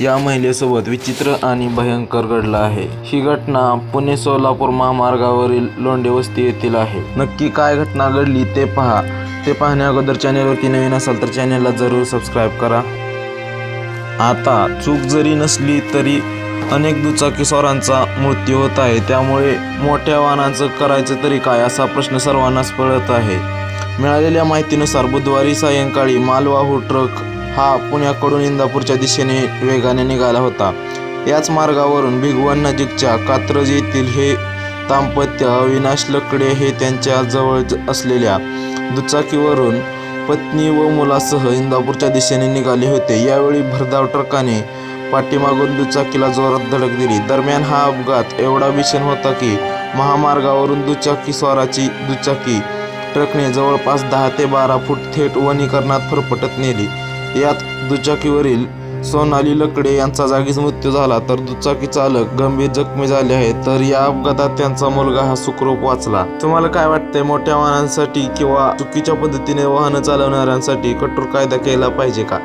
या महिलेसोबत विचित्र आणि भयंकर घडलं आहे. ही घटना पुणे सोलापूर महामार्गावरील लोंढे वस्ती येथील आहे. नक्की काय घटना घडली ते पहा. ते पाहण्या अगोदर चॅनेलवरती नवीन असाल तर चॅनेलला जरूर सबस्क्राईब करा. आता चूक जरी नसली तरी अनेक दुचाकीस्वारांचा मृत्यू होत आहे. त्यामुळे मोठ्या वाहनाचं करायचं तरी काय असा प्रश्न सर्वांनाच पडत आहे. मिळालेल्या माहितीनुसार बुधवारी सायंकाळी मालवाहू ट्रक हा पुण्याकडून इंदापूरच्या दिशेने वेगाने निघाला होता. याच मार्गावरून भिगवण नजीकच्या कात्रज येथील हे दाम्पत्य अविनाश लकडे हे त्यांच्या जवळ असलेल्या दुचाकीवरून पत्नी व मुलासह इंदापूरच्या दिशेने निघाले होते. यावेळी भरधाव ट्रकाने पाठीमागून दुचाकीला जोरात धडक दिली. दरम्यान हा अपघात एवढा भीषण होता की महामार्गावरून दुचाकी स्वाराची दुचाकी ट्रकने जवळपास दहा ते बारा फूट थेट वनीकरणात फरफटत नेली. यात दुचाकीवरील सोनाली लकडे यांचा जागीच मृत्यू झाला. तर दुचाकी चालक गंभीर जखमी झाले आहेत. तर या अपघातात त्यांचा मुलगा हा सुखरूप वाचला. तुम्हाला काय वाटतंय? मोठ्या वाहनांसाठी किंवा चुकीच्या पद्धतीने वाहनं चालवणाऱ्यांसाठी कठोर कायदा केला पाहिजे का?